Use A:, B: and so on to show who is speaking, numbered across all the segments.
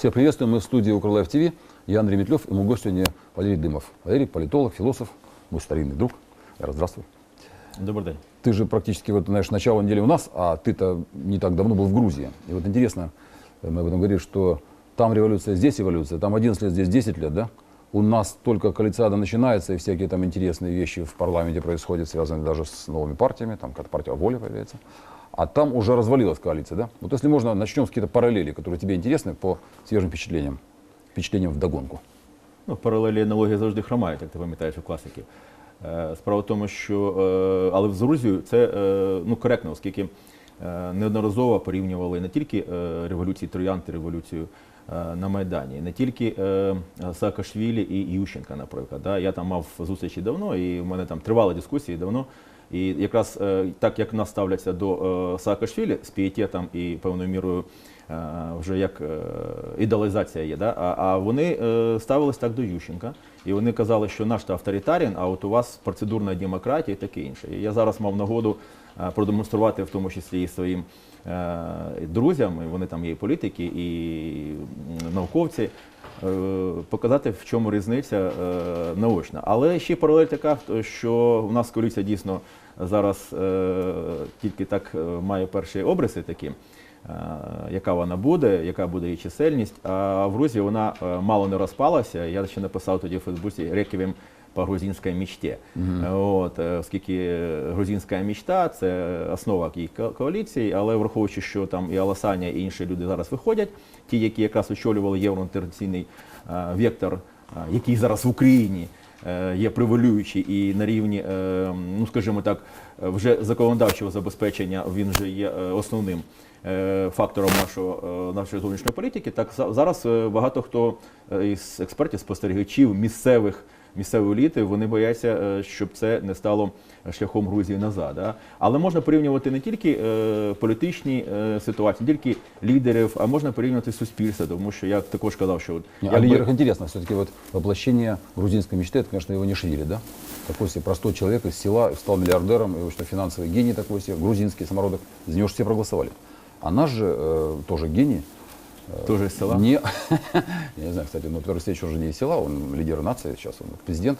A: Всех приветствуем. Мы в студии Укрлайв ТВ. Я Андрей Метлев и мой гость сегодня Валерий Дымов. Валерий – политолог, философ, мой старинный друг. Вера, здравствуй.
B: Добрий день.
A: Ты же практически, вот, знаешь, начало недели у нас, а ты-то не так давно был в Грузии. И вот интересно, мы об этом говорили, что там революция, здесь эволюция, там 11 лет, здесь 10 лет, да? У нас только коалициада начинается, и всякие там интересные вещи в парламенте происходят, связанные даже с новыми партиями, там какая-то партия воли появляется. А там уже развалилась коалиция, да? Вот если можно, начнем с каких-то параллелей, которые тебе интересны по свежим впечатлениям, впечатлениям вдогонку.
B: Ну, паралелі аналогії завжди хромають, як ти пам'ятаєш у класиків. Е, Справа в тому, що е, але з Грузією це е, ну, коректно, оскільки неодноразово порівнювали не тільки революції Троянти, революцію на Майдані, не тільки Саакашвілі і Ющенка, наприклад. Я там мав зустрічі давно, і в мене там тривали дискусії давно. І якраз е, так як нас ставляться до е, Саакашвілі з пієтетом і певною мірою е, вже як ідеалізація є, да? а, а вони ставились так до Ющенка. І вони казали, що наш то авторитарін, а от у вас процедурна демократія і таке інше. І я зараз мав нагоду продемонструвати, в тому числі і своїм друзям, вони там є і політики, і науковці, е, показати, в чому різниця е, наочна. Але ще паралель така, що в нас коаліція дійсно зараз е, тільки так е, має перші обриси такі. е, Яка вона буде, яка буде її чисельність. А в Грузії вона е, мало не розпалася. Я ще написав тоді в Фейсбуці реквієм по грузинській мічті. От, е, оскільки грузинська мічта це основа коаліції, але враховуючи, що там і Аласаня, і інші люди зараз виходять, ті, які якраз очолювали євроінтеграційний е, вектор, е, який зараз в Україні е, є превалюючий і на рівні, ну скажімо так, вже законодавчого забезпечення він вже є основним фактором нашого, нашої зовнішньої політики. Так за- зараз багато хто із експертів, спостерігачів, місцевих Місцевої еліти вони бояться, е, щоб це не стало шляхом Грузії назад. Да? Але можна порівнювати не тільки е, політичні е, ситуації, не тільки лідерів, а можна порівнювати суспільство, тому що я також казав, що от
A: Не, О
B: якби-
A: лидерах интересно, все-таки вот воплощение грузинской мечты, это, конечно, Иванишвили, да? Такой себе простой человек из села, стал миллиардером, и, в общем, финансовый гений такой себе, грузинский самородок, за него же все проголосовали. А наш же э, тоже гений,
B: теж із села.
A: не, я не знаю, кстати, но Петр Алексеевич уже не из села, он лидер нации, сейчас он президент.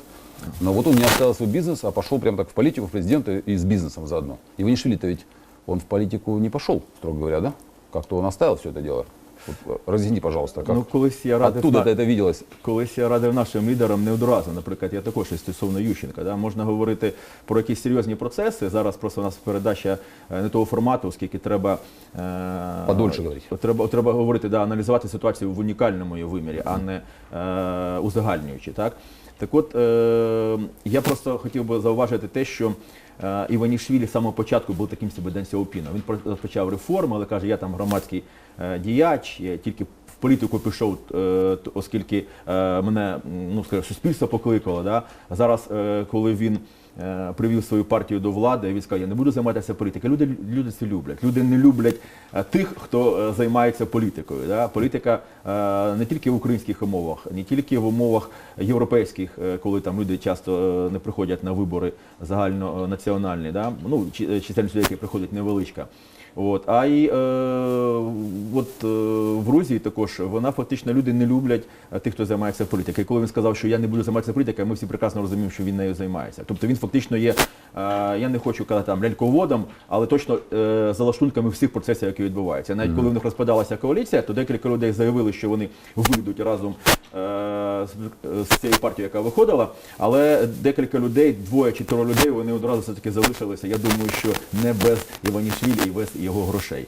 A: Но вот он не оставил свой бизнес, а пошел прям так в политику, в президента и с бизнесом заодно. Иванишвили-то ведь он в политику не пошел, строго говоря, да? Как-то он оставил все это дело. Вот, э, разъясни, пожалуйста, как
B: Ну, колись я радив
A: оттуда
B: на-
A: это виделось.
B: Колись я радив нашим лідерам не одразу. Наприклад, я також і стосовно Ющенка. Да? Можна говорити про якісь серйозні процеси. Зараз просто у нас передача е, не того формату, оскільки треба е,
A: Подольше говорити.
B: Треба, треба говорити, да, аналізувати ситуацію в унікальному її вимірі, а не е, узагальнюючи. Так? Так от е, я просто хотів би зауважити те, що е, Іванішвілі з самого початку був таким собі Ден Сяопіном. Він розпочав почав реформи, але каже, я там громадський е, діяч, я тільки політику пішов, е, оскільки е, мене ну, скажімо, суспільство покликало. Да? Зараз, е, коли він привів свою партію до влади, він сказав, я не буду займатися політикою. Люди, люди це люблять. Люди не люблять тих, хто займається політикою. Да? Політика не тільки в українських умовах, не тільки в умовах європейських, коли там люди часто не приходять на вибори загальнонаціональні. Да? Ну, чисельність людей, які приходять невеличка. От, а і е, от, е, в Грузії також вона фактично люди не люблять е, тих, хто займається політикою. І коли він сказав, що я не буду займатися політикою, ми всі прекрасно розуміємо, що він нею займається. Тобто він фактично є, е, я не хочу казати там ляльководом, але точно е, за лаштунками всіх процесів, які відбуваються. Навіть коли в них розпадалася коаліція, то декілька людей заявили, що вони вийдуть разом з, цієї партії, яка виходила. Але декілька людей, двоє чи троє людей, вони одразу все таки залишилися. Я думаю, що не без Іванішвілі і без його грошей.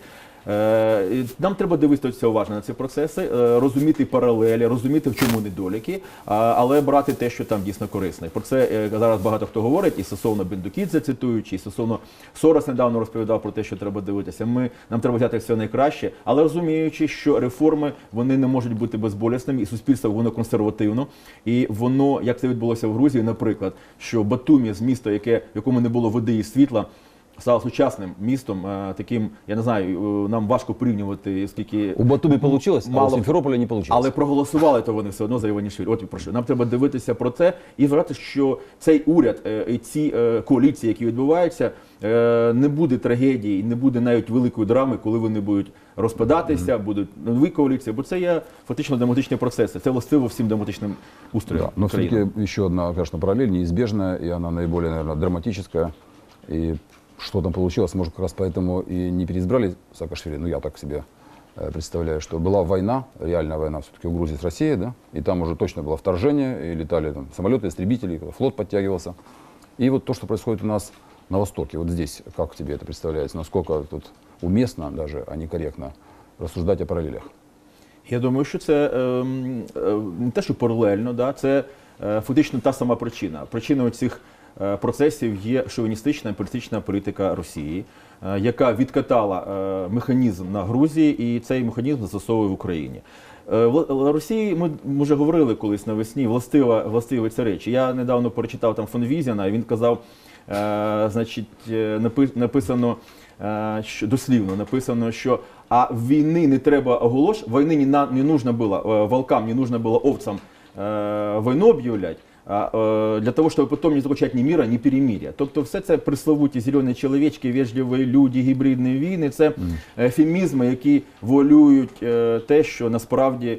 B: Е, Нам треба дивитися уважно на ці процеси, е, розуміти паралелі, розуміти, в чому недоліки, але брати те, що там дійсно корисне. Про це е, зараз багато хто говорить, і стосовно Бендукідзе цитуючи, і стосовно Сорос недавно розповідав про те, що треба дивитися. Ми нам треба взяти все найкраще, але розуміючи, що реформи вони не можуть бути безболісними, і суспільство воно консервативно. І воно, як це відбулося в Грузії, наприклад, що Батумі з міста, яке в якому не було води і світла. Стала сучасним містом, е, таким, я не знаю, е, нам важко порівнювати, скільки
A: У Батуми получилось, а у
B: мало-
A: Симферополя не получилось.
B: але проголосували то вони все одно за Іванішвілі. От і про що. Нам треба дивитися про це і вважати, що цей уряд е, і ці коаліції, які відбуваються, не буде трагедії, не буде навіть великої драми, коли вони будуть розпадатися, будуть нові коаліції, бо це є фактично демократичні процеси. Це властиво всім демократичним устроям.
A: Да, но все-таки еще одна, конечно, параллель неизбежная, и она наиболее, наверное, драматическая. И что там получилось, может, как раз поэтому и не переизбрали Саакашвили, ну, я так себе э, представляю, что была война, реальная война все-таки у Грузии с Россией, да, и там уже точно было вторжение, и летали там самолеты, истребители, флот подтягивался. И вот то, что происходит у нас на Востоке, вот здесь, как тебе это представляется, насколько тут уместно даже, а не корректно рассуждать о параллелях?
B: Я думаю, що це ем, е, не те, що паралельно, да, це е, фактично та сама причина. Причиною цих е, процесів є шовіністична політична політика Росії, е, яка відкатала е, механізм на Грузії, і цей механізм застосовує в Україні. Е, Росії ми вже говорили колись навесні, властива властиві ці речі. Я недавно перечитав там фон Візіна, і він казав, е, значить, е, написано е, що дослівно написано, що а війни не треба оголош, війни не, не нужно было, е, волкам не нужно было овцам е, війну е, для того, щоб потім не заключати ні міра, ні перемир'я. Тобто все це присловуті зелені чоловічки, вежливі люди, гібридні війни, це ефемізми, які волюють е, те, що насправді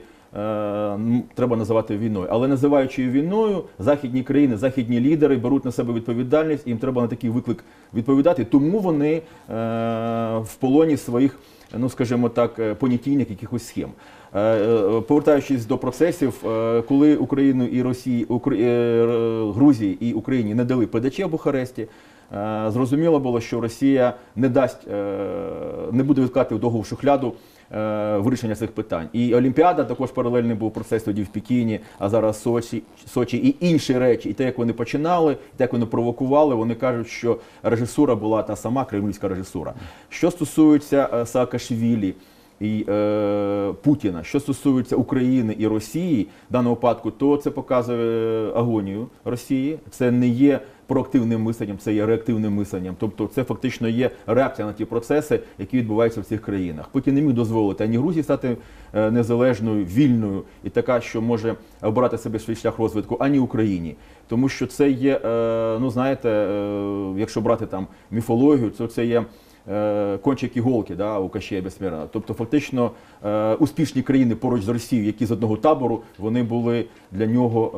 B: треба називати війною. Але називаючи її війною, західні країни, західні лідери беруть на себе відповідальність, і їм треба на такий виклик відповідати. Тому вони е, в полоні своїх, ну скажімо так, е, понятійних якихось схем. Е, е, Повертаючись до процесів, коли Україну і Росії, Грузії і Україні не дали ПДЧ в Бухаресті. Зрозуміло було, що Росія не дасть, не буде відкати в довгу шухляду е, вирішення цих питань. І Олімпіада також паралельний був процес тоді в Пекіні, а зараз Сочі, Сочі і інші речі. І те, як вони починали, і те, як вони провокували, вони кажуть, що режисура була та сама кремлівська режисура. Що стосується е, Саакашвілі, і е, Путіна. Що стосується України і Росії в даному випадку, то це показує агонію Росії. Це не є проактивним мисленням, це є реактивним мисленням. Тобто це фактично є реакція на ті процеси, які відбуваються в цих країнах. Путін не міг дозволити ані Грузії стати е, незалежною, вільною і така, що може обирати себе свій шлях розвитку, ані Україні. Тому що це є, е, ну знаєте, е, якщо брати там міфологію, то це є кончик іголки да, у Кащея Безсмертного. Тобто, фактично, е, успішні країни поруч з Росією, які з одного табору, вони були для нього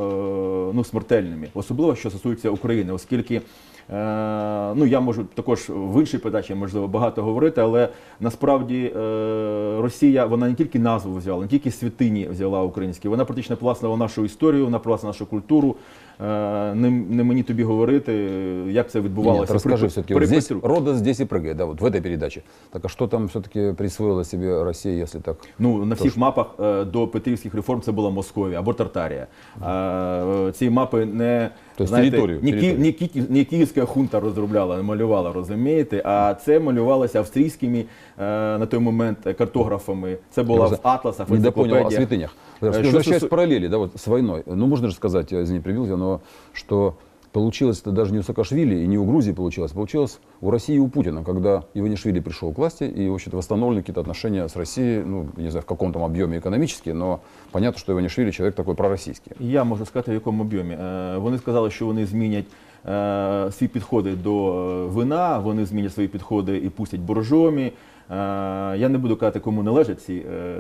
B: е, ну, смертельними. Особливо, що стосується України, оскільки. Е, ну, я можу також в іншій передачі можливо багато говорити, але насправді е, Росія вона не тільки назву взяла, не тільки святині взяла українські, вона практично пласнула нашу історію, вона пласнула нашу культуру. Е, не, не мені тобі говорити, як це відбувалося.
A: Нет, расскажи
B: При-
A: все-таки,
B: при
A: вот здесь
B: Петру.
A: рода здесь и прыгает, да, вот в этой передаче. Так а что там все-таки присвоила себе Россия, если так?
B: Ну, на всіх мапах е, до петрівських реформ це була Московія або Тартарія. А, е, ці мапи не
A: Тобто територію,
B: ні, Ки-
A: територію.
B: ні, Ки- не київська хунта розробляла, не малювала, розумієте? А це малювалося австрійськими е, на той момент картографами. Це була
A: Я
B: в
A: уже
B: атласах, в
A: Не допонял о
B: енциклопедіях.
A: святынях.
B: Э, что
A: Возвращаясь
B: сосу-
A: к параллели, да, вот с войной. Ну, можно же сказать, я, извини, прибил тебя, но что получилось это даже не у Саакашвили и не у Грузии получилось, получилось у России и у Путина, когда Иванишвили пришел к власти и, в общем-то, восстановлены какие-то отношения с Россией, ну, не знаю, в каком там объеме экономические, но понятно, что Иванишвили человек такой пророссийский.
B: Я можу сказати, в якому об'ємі. Е, Вони сказали, що вони змінять е, свої підходи до е, вина, вони змінять свої підходи і пустять боржомі. Е, Я не буду казати, кому належать ці е,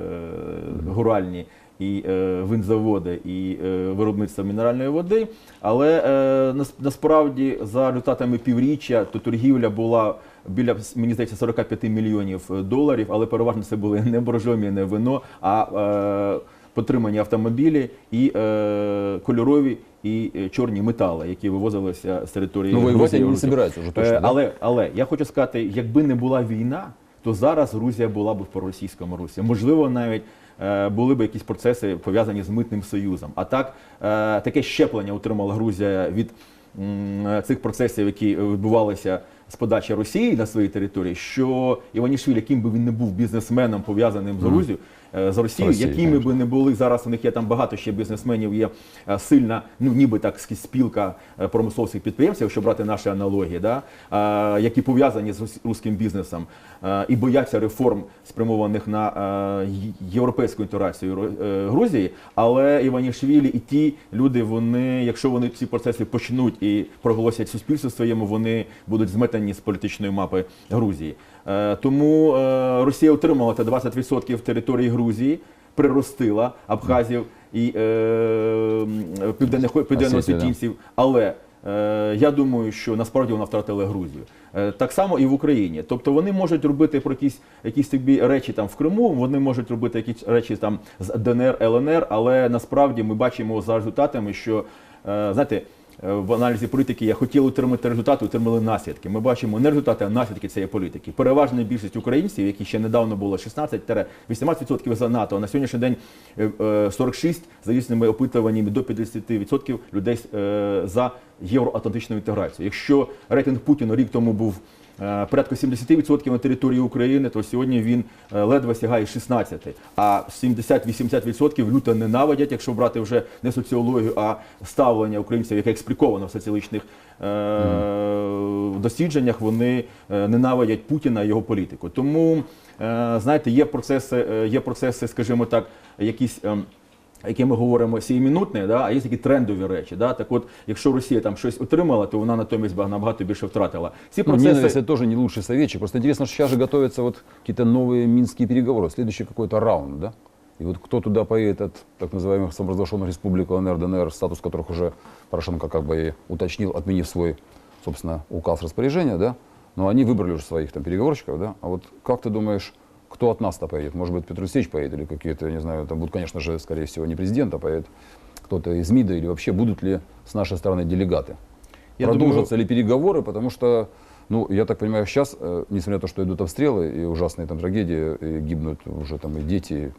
B: гуральні і е, винзаводи, і е, виробництво мінеральної води. Але е, насправді за результатами півріччя то торгівля була біля мені здається 45 мільйонів доларів, але переважно це були не боржомі, не вино, а потримані автомобілі і кольорові і чорні метали, які вивозилися з території.
A: Ну,
B: Грузії.
A: вони не збираються вже точно, да?
B: але, але я хочу сказати, якби не була війна, то зараз Грузія була б в проросійському русі. Можливо, навіть були б якісь процеси пов'язані з митним союзом. А так е, таке щеплення отримала Грузія від цих процесів, які відбувалися з подачі Росії на своїй території, що Іванішвілі, яким би він не був бізнесменом пов'язаним з Грузією, е, з Росією,
A: З Росією,
B: якими
A: конечно.
B: би не були зараз. У них є там багато ще бізнесменів. Є е, сильна, ну ніби так спілка е, промисловських підприємців, якщо брати наші аналогії, да, е, які пов'язані з руським бізнесом е, і бояться реформ, спрямованих на е, європейську інтеграцію е, Грузії. Але Іванішвілі і ті люди, вони, якщо вони ці процеси почнуть і проголосять суспільству своєму, вони будуть зметені з політичної мапи Грузії. Е, Тому е, Росія отримала те 20% території Грузії, приростила Абхазів і е, південних південно-осетінців. Але я думаю, що насправді вона втратила Грузію. Так само і в Україні. Тобто вони можуть робити про якісь, якісь тобі речі там в Криму, вони можуть робити якісь речі там з ДНР, ЛНР, але насправді ми бачимо за результатами, що знаєте. Е, В аналізі політики я хотів отримати результати, отримали наслідки. Ми бачимо не результати, а наслідки цієї політики. Переважна більшість українців, які ще недавно було 16-18% за НАТО, а на сьогоднішній день е, е, 46 за різними опитуваннями до 50% людей е, за євроатлантичну інтеграцію. Якщо рейтинг Путіна рік тому був е, порядку 70% на території України, то сьогодні він е, ледве сягає 16%. А 70-80% люто ненавидять, якщо брати вже не соціологію, а ставлення українців, яке експліковано в соціологічних е, дослідженнях, вони ненавидять Путіна і його політику. Тому, знаєте, є процеси, є процеси, скажімо так, якісь ем, які ми говоримо сіємінутні, да, а є такі трендові речі. Да? Так от, якщо Росія там щось отримала, то вона натомість набагато більше втратила. Ці
A: Ну,
B: процеси
A: ненависть это тоже не лучший советчик. Просто интересно, что сейчас же готовятся вот какие-то новые минские переговоры, следующий какой-то раунд, да? И вот кто туда поедет от так называемых самопровозглашенных республик ЛНР, ДНР, статус которых уже Порошенко как бы и уточнил, отменив свой, собственно, указ распоряжения, да? Но они выбрали уже своих там переговорщиков, да? А вот как ты думаешь, кто от нас-то поедет? Может быть, Петр Алексеевич поедет или какие-то, я не знаю, там будут, конечно же, скорее всего, не президент, а поедет кто-то из МИДа или вообще будут ли с нашей стороны делегаты?
B: Я
A: Продолжатся ли переговоры, потому что, ну, я так понимаю, сейчас, э, несмотря на то, что идут обстрелы и ужасные там трагедии, и гибнут уже там и дети,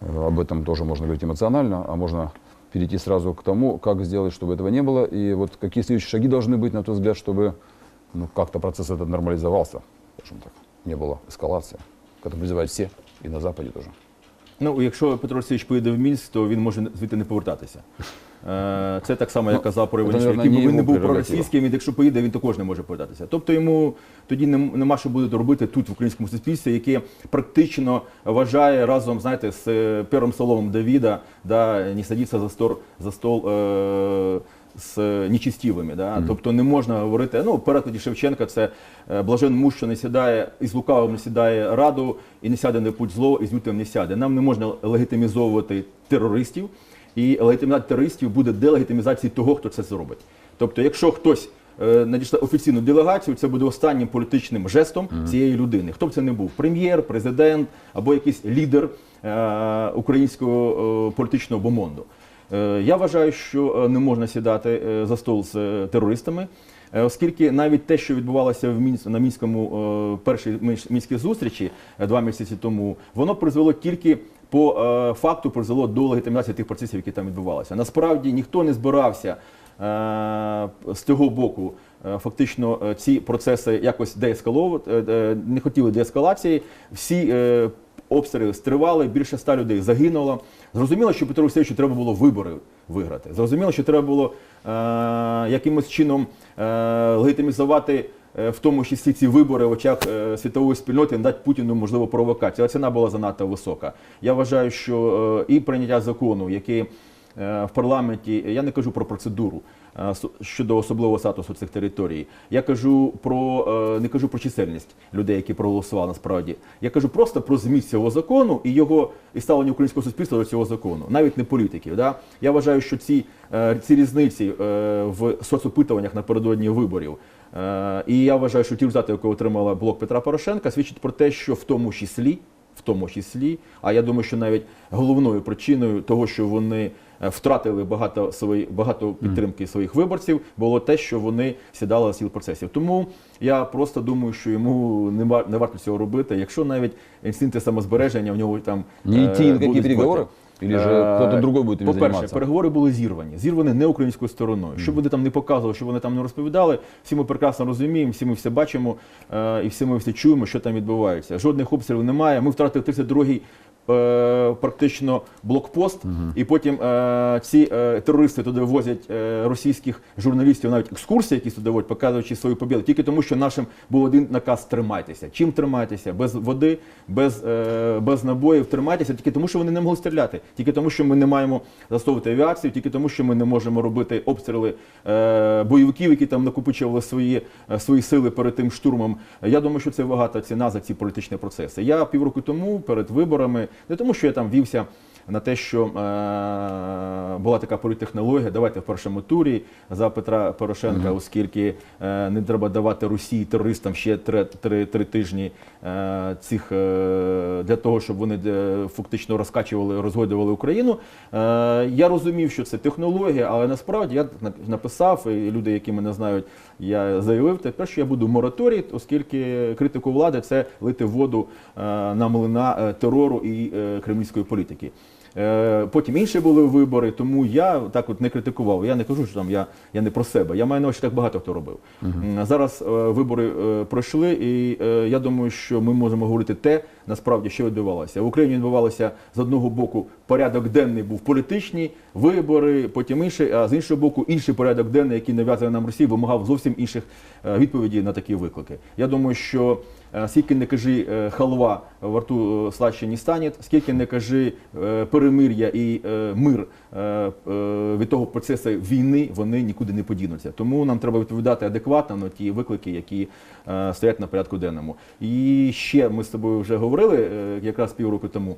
A: э, об этом тоже можно говорить эмоционально, а можно перейти сразу к тому, как сделать, чтобы этого не было, и вот какие следующие шаги должны быть, на твой взгляд, чтобы ну, как-то процесс этот нормализовался, скажем так, не было эскалации, это призывают все, на Западе тоже.
B: Ну, якщо Петро Олексійович поїде в Мінськ, то він може звідти не повертатися. Е, Це так само, як
A: Ну,
B: казав про
A: це,
B: який би він не був проросійським, і якщо поїде, він також не може повертатися. Тобто йому тоді нема що буде робити тут, в українському суспільстві, яке практично вважає разом, знаєте, з е, першим соломом Давіда, да, не садиться за стол, за стол е, з нечистівими. Да? Тобто не можна говорити, ну, в перекладі Шевченка це е, блажен муж, що не сідає, і з лукавим не сідає раду, і не сяде на путь зло, і з лютим не сяде. Нам не можна легітимізовувати терористів, і легітимізація терористів буде делегітимізацією того, хто це зробить. Тобто, якщо хтось е, надійшла офіційну делегацію, це буде останнім політичним жестом цієї людини. Хто б це не був? Прем'єр, президент або якийсь лідер е, українського е, політичного бомонду. Е, Я вважаю, що е, не можна сідати е, за стол з терористами, оскільки навіть те, що відбувалося в Мінськ, на мінському першій Мінськ- мінській зустрічі два місяці тому, воно призвело тільки по факту призвело до легітимізації тих процесів, які там відбувалися. Насправді ніхто не збирався з цього боку. Фактично ці процеси якось деескаловувати, не хотіли деескалації. Всі обстріли стривали, більше ста людей загинуло. Зрозуміло, що Петру Олексійовичу треба було вибори виграти. Зрозуміло, що треба було е, якимось чином е, легітимізувати. е, В тому числі ці вибори в очах е, світової спільноти дати Путіну можливо провокацію. Але ціна була занадто висока. Я вважаю, що е, і прийняття закону, який е, в парламенті, я не кажу про процедуру щодо особливого статусу цих територій. Я кажу про е, не кажу про чисельність людей, які проголосували насправді. Я кажу просто про зміст цього закону і його і ставлення українського суспільства до цього закону, навіть не політиків. Да? Я вважаю, що ці, е, ці різниці е, в соцопитуваннях напередодні виборів. е, І я вважаю, що ті результати, які отримала блок Петра Порошенка, свідчать про те, що в тому числі в тому числі. А я думаю, що навіть головною причиною того, що вони е, втратили багато свої багато підтримки своїх виборців, було те, що вони сідали за сіл процесів. Тому я просто думаю, що йому не вар- не варто цього робити. Якщо навіть інстинкти самозбереження в нього там
A: Не
B: е,
A: идти на переговоры?
B: проти.
A: Или же
B: Е,
A: кто-то другой будет ими
B: По-перше,
A: заниматься?
B: переговори були зірвані. Зірвані не українською стороною. Що вони там не показували, що вони там не розповідали, всі ми прекрасно розуміємо, всі ми все бачимо е, і всі ми все чуємо, що там відбувається. Жодних обстрілів немає. Ми втратили 32-й е, практично блокпост, і потім е, ці е, терористи туди возять е, російських журналістів, навіть екскурсії, які туди водять, показуючи свою побіду, тільки тому, що нашим був один наказ тримайтеся. Чим тримайтеся? Без води, без, е, без набоїв тримайтеся, тільки тому, що вони не могли стріляти, тільки тому, що ми не маємо застосовувати авіацію, тільки тому, що ми не можемо робити обстріли е, бойовиків, які там накопичували свої, е, свої сили перед тим штурмом. Я думаю, що це багата ціна за ці політичні процеси. Я півроку тому перед виборами, не тому, що я там вівся на те, що е, була така політтехнологія, давайте в першому турі за Петра Порошенка, оскільки е, не треба давати Росії терористам ще три, три, три тижні цих е, для того, щоб вони е, фактично розкачували, розгодували Україну. Е, я розумів, що це технологія, але насправді я написав, і люди, які мене знають, я заявив тепер, що я буду мораторій, оскільки критику влади це лити воду е, на млина е, терору і е, кремлівської політики. Е, Потім інші були вибори, тому я так от не критикував. Я не кажу, що там я, я не про себе. Я маю на увазі, так багато хто робив. М, Зараз е, вибори е, пройшли, і я думаю, що ми можемо говорити те, насправді, що відбувалося. В Україні відбувалося з одного боку порядок денний був політичний, вибори, потім інший, а з іншого боку, інший порядок денний, який нав'язує нам Росія, вимагав зовсім інших відповідей на такі виклики. Я думаю, що скільки не кажи е, халва во рту е, слаще не стане, скільки не кажи е, перемир'я і е, мир е, е, від того процесу війни, вони нікуди не подінуться. Тому нам треба відповідати адекватно на ті виклики, які е, стоять на порядку денному. І ще ми з тобою вже говорили е, якраз півроку тому.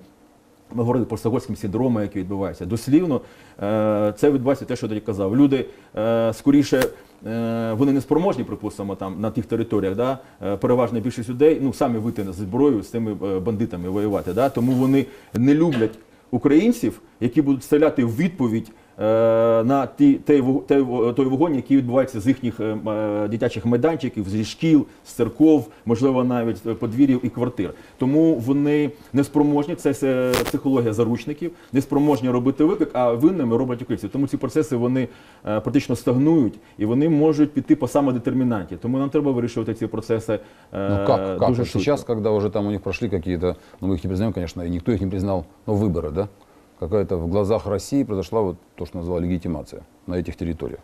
B: Ми говорили про Стокгольмський синдром, який відбувається. Дослівно е, це відбувається те, що я казав. Люди е, скоріше. е, Вони не спроможні, припустимо, там на тих територіях, да, переважна більшість людей ну самі вийти з зброєю з цими бандитами воювати. Да, тому вони не люблять українців, які будуть стріляти в відповідь на ті, той, вог- той, во- той вогонь, який відбувається з їхніх е, м, е, дитячих майданчиків, зі шкіл, з церков, можливо, навіть е, подвір'їв і квартир. Тому вони не спроможні, це все психологія заручників, не спроможні робити виклик, а винними роблять українців. Тому ці процеси вони е, практично стагнують і вони можуть піти по самодетермінанті. Тому нам треба вирішувати ці процеси е,
A: Ну как, как?
B: дуже
A: Вот
B: швидко.
A: сейчас, когда уже там у них прошли какие-то, ну мы их не признаем, конечно, и никто их не признал, но выборы, да? Какая-то в глазах России произошла вот то, что назвала легитимация на этих территориях.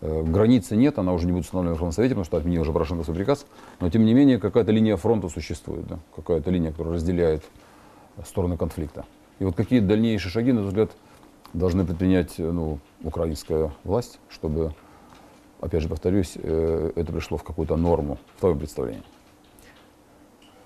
A: Э, Границы нет, она уже не будет установлена в Верховном Совете, потому что отменил уже Порошенко свой приказ. Но тем не менее какая-то линия фронта существует, да? какая-то линия, которая разделяет стороны конфликта. И вот какие дальнейшие шаги, на твой взгляд, должны предпринять э, ну, украинская власть, чтобы, опять же повторюсь, э, это пришло в какую-то норму, в твоем представлении?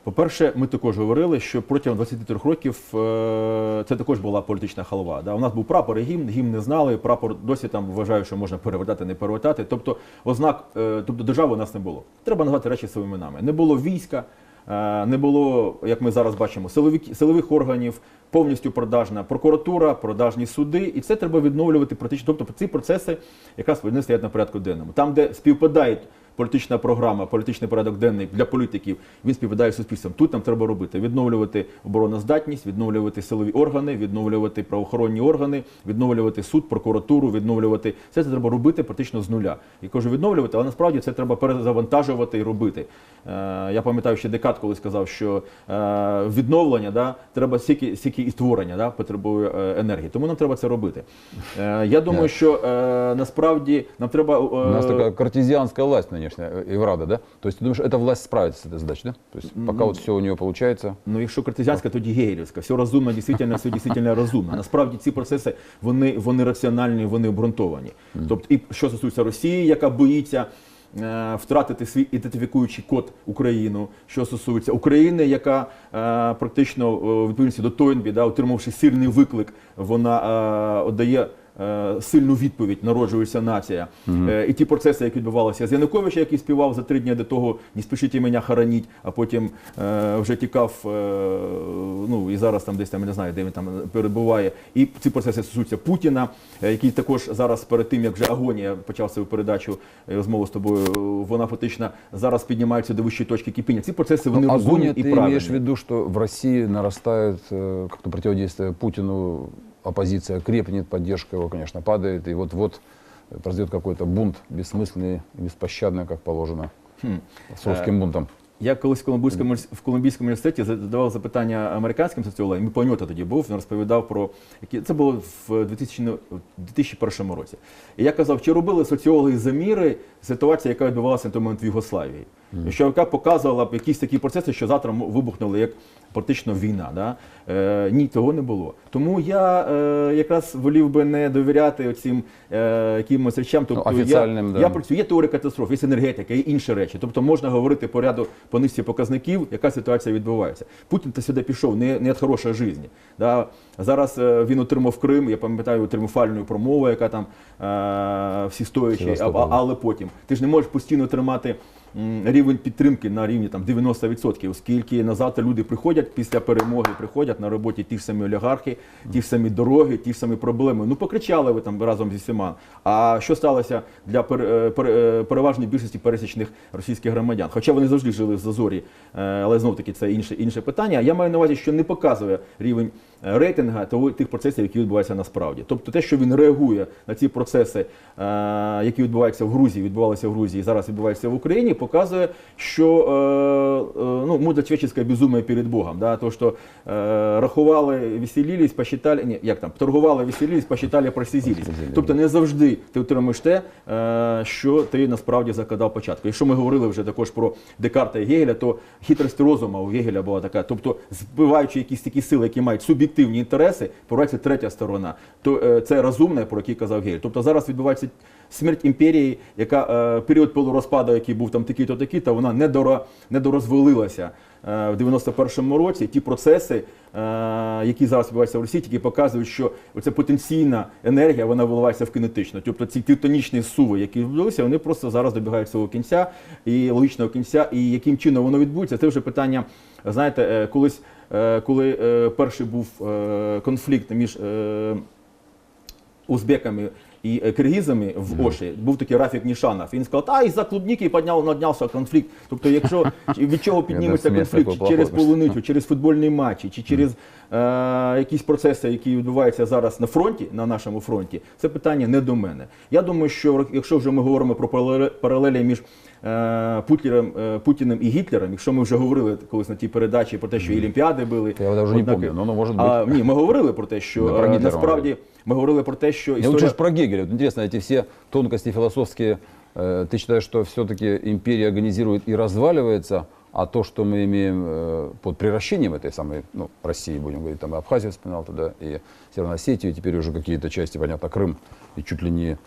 B: По-перше, ми також говорили, що протягом 23 років е, це також була політична халва. Да? У нас був прапор і гімн, гімн не знали, прапор досі там вважають, що можна перевертати, не перевертати. Тобто ознак, е, тобто держави у нас не було. Треба назвати речі своїми іменами. Не було війська, е, не було, як ми зараз бачимо, силовик, силових органів, повністю продажна прокуратура, продажні суди, і це треба відновлювати практично. Тобто ці процеси якраз вони стоять на порядку денному. Там, де співпадають політична програма, політичний порядок денний для політиків, він співпадає з суспільством. Тут нам треба робити: відновлювати обороноздатність, відновлювати силові органи, відновлювати правоохоронні органи, відновлювати суд, прокуратуру, відновлювати все це треба робити практично з нуля. Я кажу відновлювати, але насправді це треба перезавантажувати і робити. Е, я пам'ятаю, ще Декат коли сказав, що е, відновлення да, треба стільки, стільки і створення да, потребує е, енергії. Тому нам треба це робити. Е, я думаю, що е, насправді нам треба. е,
A: У нас такая картезианская власть нынешняя, э, Еврада, да? То есть ты думаешь, эта власть справится с этой задачей, да? То есть пока вот все у нее получается,
B: Ну, якщо картезіанська, тоді гегелівська. Все розумно, дійсно, все дійсно розумно. Насправді ці процеси вони, вони раціональні, вони обґрунтовані. Тобто, і що стосується Росії, яка боїться. е, Втратити свій ідентифікуючий код Україну, що стосується України, яка е, практично е, у відповідності до Тойнбі, да, отримавши сильний виклик, вона е, отдає е, сильну відповідь, народжується нація. Е, і ті процеси, які відбувалися з Януковича, який співав за три дні до того, не спішіть мене хороніть, а потім е, вже тікав, е, ну і зараз там десь там я не знаю, де він там перебуває. І ці процеси стосуються Путіна, е, який також зараз перед тим, як вже агонія почав свою передачу е, розмову з тобою, е, вона фактично зараз піднімається до вищої точки кипіння. Ці процеси вони розумні і правильні.
A: имеешь в виду, что в России нарастает э, как-то противодействие Путину, оппозиция крепнет, поддержка его, конечно, падает, и вот-вот произойдет какой-то бунт бессмысленный и беспощадный, как положено,
B: Хм.
A: с русским бунтом.
B: Я колись в Колумбійському, універс- в Колумбійському університеті задавав запитання американським соціологам, і Паньота тоді був, він розповідав про які це було в 2000, ну, в 2001 році. І я казав, чи робили соціологи заміри ситуації, яка відбувалася на той момент в Югославії, що яка показувала б якісь такі процеси, що завтра вибухнули як практично війна. Да? Е, ні, того не було. Тому я е, якраз волів би не довіряти цим е, якимось речам. Тобто
A: офіціальним,
B: я,
A: да.
B: я працюю, є теорія катастроф, є енергетика, є інші речі. Тобто можна говорити по ряду по низці показників, яка ситуація відбувається. Путін та сюди пішов не, не від хорошої житті. Да? Зараз е, він отримав Крим, я пам'ятаю тріумфальну промову, яка там е, всі стоячі, а, але потім. Ти ж не можеш постійно тримати рівень підтримки на рівні там 90%, оскільки назад люди приходять після перемоги, приходять на роботі ті ж самі олігархи, ті ж самі дороги, ті ж самі проблеми. Ну покричали ви там разом зі всіма. А що сталося для е, е, переважної більшості пересічних російських громадян? Хоча вони завжди жили в зазорі, е, але знов таки це інше інше питання. Я маю на увазі, що не показує рівень рейтинга тих процесів, які відбуваються насправді. Тобто те, що він реагує на ці процеси, е, які відбуваються в Грузії, відбувалися в Грузії, і зараз відбуваються в Україні, показує, що е, е, ну, мудра человеческое безумие перед Богом. Да? То, що е, рахували, веселились, посчитали, ні, як там, торгували, веселились, посчитали, просізілись. Тобто не завжди ти отримуєш те, е, що ти насправді закладав початку. Якщо ми говорили вже також про Декарта і Гегеля, то хитрість розуму у Гегеля була така. Тобто, збиваючи якісь такі сили, які мають суб'єктивні інтереси, появляється третя сторона. То е, це розумне, про який казав Гель. Тобто зараз відбувається смерть імперії, яка е, період полурозпаду, який був там такий-то такий, то вона недоро, недорозвалилася. Е, В 91-му році ті процеси, е, які зараз відбуваються в Росії, тільки показують, що оця потенційна енергія вона виливається в кинетичну. Тобто ці тектонічні суви, які відбулися, вони просто зараз добігають свого кінця і логічного кінця. І яким чином воно відбудеться, це вже питання. Знаєте, е, колись, коли перший був конфлікт між узбеками і е, киргизами в Оші був такий Рафік Нішанов. Він сказав, та і за клубніки підняв, наднявся конфлікт. Тобто, якщо від чого підніметься конфлікт, чи через полуницю, через футбольні матчі, чи через е, якісь процеси, які відбуваються зараз на фронті, на нашому фронті, це питання не до мене. Я думаю, що якщо вже ми говоримо про паралелі між е, Путіним, е, Путіним і Гітлером, якщо ми вже говорили колись на тій передачі про те, що і Олімпіади були,
A: Я даже не
B: однакові.
A: помню, но оно может
B: А,
A: быть.
B: ні, ми говорили про те, що
A: Да, про
B: е,
A: Гітлера
B: насправді ми говорили про те, що
A: Я лучше
B: історія...
A: ж про Гегеля. Вот интересно, эти все тонкости философские, э, ты считаешь, что все-таки империя организирует и разваливается, а то, что мы имеем э, под приращением этой самой ну, России, будем говорить, там и Абхазию вспоминал тогда, и Северную Осетию, теперь уже какие-то части, понятно, Крым и чуть ли не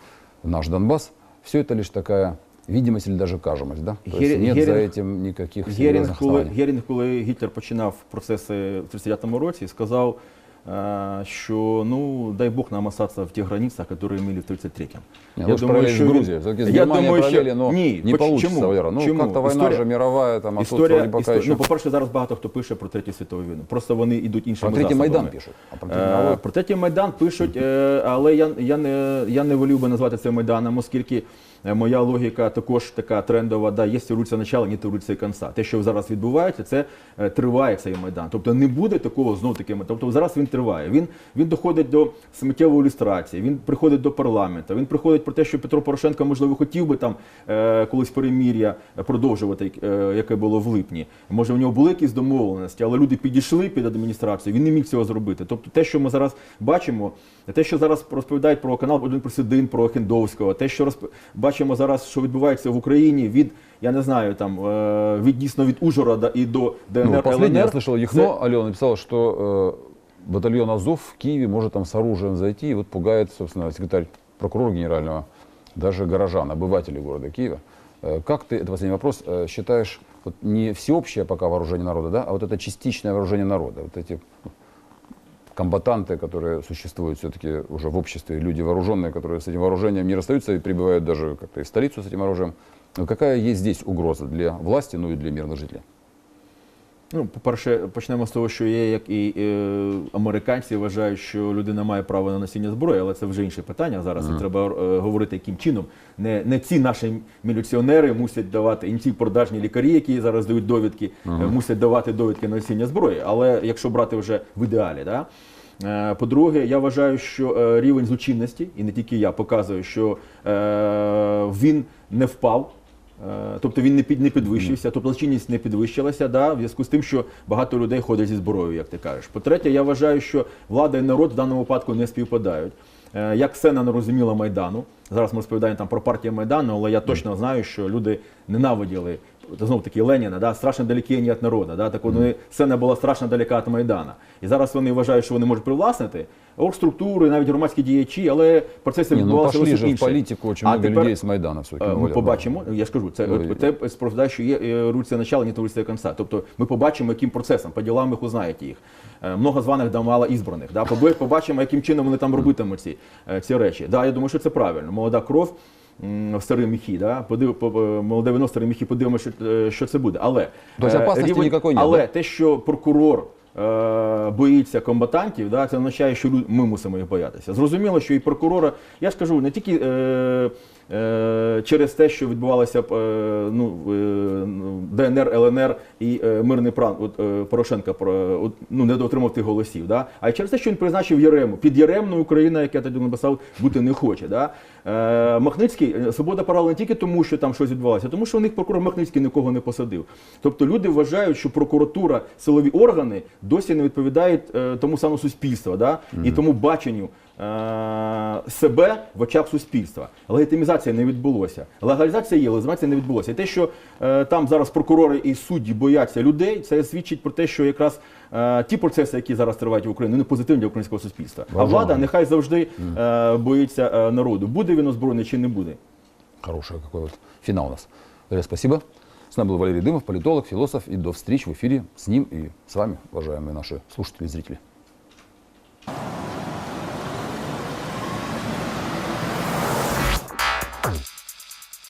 A: наш Донбасс, все это лишь такая видимость или даже кажемость, да? То
B: Геринг-
A: нет за этим никаких
B: Герінг коли. Герінг, коли Гітлер починав процеси в 39-му році, сказав, що ну дай Бог нам остатися в тих границях, які ми в 33-му.
A: Не, лучше параллель с Грузией. Все-таки с Германией параллели, но
B: ні,
A: не получится,
B: чому?
A: Валера. Ну,
B: чому?
A: как-то война
B: Історія-
A: же мировая, там,
B: Історія,
A: пока
B: історія-
A: еще...
B: ну, по-перше, зараз багато хто пише про Третю світову війну. Просто вони йдуть іншими
A: Про
B: засобами.
A: Майдан пишуть, а про третій
B: Е. Про третій Майдан пишуть, е, але я, я, не, я не волів би назвати це Майданом, оскільки моя логіка також така трендова, да, є революція начала, ні революція кінця. Те, що зараз відбувається, це е, триває цей Майдан. Тобто не буде такого знов таки. Тобто зараз він триває. Він, він доходить до сміттєвої ілюстрації, він приходить до парламенту, він приходить про те, що Петро Порошенко, можливо, хотів би там е, колись перемір'я продовжувати, е, яке було в липні. Може, у нього були якісь домовленості, але люди підійшли під адміністрацію, він не міг цього зробити. Тобто те, що ми зараз бачимо, те, що зараз розповідають про канал один плюс один, про Хендовського, те, що розп бачимо зараз, що відбувається в Україні від, я не знаю, там е, від дійсно від Ужгорода і до ДНР
A: Ну, последнее я
B: ЛНР,
A: слышал,
B: це-
A: Яхно, Алена написала, что э, батальон Азов в Киеве может там с оружием зайти, и вот пугает, собственно, секретарь прокурора генерального, даже горожан, обывателей города Киева. Э, как ты, это последний вопрос, э, считаешь, вот не всеобщее пока вооружение народа, да, а вот это частичное вооружение народа, вот эти ну, комбатанты, которые существуют все-таки уже в обществе, люди вооруженные, которые с этим вооружением не расстаются и прибывают даже как-то и в столицу с этим оружием. Но какая есть здесь угроза для власти, ну и для мирных жителей?
B: Ну, по-перше, почнемо з того, що є, як і е, американці вважають, що людина має право на носіння зброї, але це вже інше питання. Зараз і треба е, говорити, яким чином. Не, не ці наші міліціонери мусять давати, і не ці продажні лікарі, які зараз дають довідки, е, мусять давати довідки на носіння зброї. Але якщо брати вже в ідеалі, да? Е, По-друге, я вважаю, що е, рівень злочинності, і не тільки я, показує, що е, він не впав. Е, Тобто він не під не підвищився, тобто злочинність не підвищилася, да, в зв'язку з тим, що багато людей ходять зі зброєю, як ти кажеш. По-третє, я вважаю, що влада і народ в даному випадку не співпадають. Е, Як Сена не розуміла Майдану. Зараз ми розповідаємо там про партію Майдану, але я точно знаю, що люди ненавиділи знов таки Леніна, да, страшно далекі від народу. Да, так вони, сцена була страшно далека від Майдана. І зараз вони вважають, що вони можуть привласнити оргструктури, навіть громадські діячі, але процеси
A: ну
B: відбувалися зовсім
A: же в
B: А
A: много
B: тепер-
A: людей Майдана все-таки.
B: Е,
A: ну,
B: Ми побачимо, я ж кажу, це
A: Ну,
B: те сповідає, що є е, начала, не то рульця кінця. Тобто ми побачимо, яким процесом, по ділам їх узнаєте їх. Е, Много званих да мало ізбраних. Да? Побачимо, яким чином вони там робитимуть ці, ці речі. Да, я думаю, що це правильно. Молода кров в міхі, да? Подив, по- молоде вино старий міхі, подивимося, що, е, що це буде. Але,
A: Тобто рівень, ніякої
B: але те, що прокурор е, боїться комбатантів, да, це означає, що ми мусимо їх боятися. Зрозуміло, що і прокурора, я ж кажу, не тільки е, через те, що відбувалося е, ну, е, ну, ДНР, ЛНР і е, мирний от, е, Порошенка ну, не дотримав тих голосів, да, а й через те, що він призначив Єрему. Під Єремною Україна, як я тоді написав, бути не хоче. Да. Е, Махницький, е, свобода парала не тільки тому, що там щось відбувалося, а тому що у них прокурор Махницький нікого не посадив. Тобто люди вважають, що прокуратура, силові органи досі не відповідають е, тому самому суспільству, да? і тому баченню е, себе в очах суспільства. Легітимізація не відбулося. Легалізація є, легалізація не відбулося. І те, що е, там зараз прокурори і судді бояться людей, це свідчить про те, що якраз е, ті процеси, які зараз тривають в Україні, вони позитивні для українського суспільства. А
A: Важливо.
B: влада нехай завжди е, боїться е, народу. Буде він озброєний чи не буде.
A: Хороший какой вот финал у нас. Валерий, спасибо. С нами был Валерий Дымов, политолог, философ. И до встреч в эфире с ним и с вами, уважаемые наши слушатели и зрители.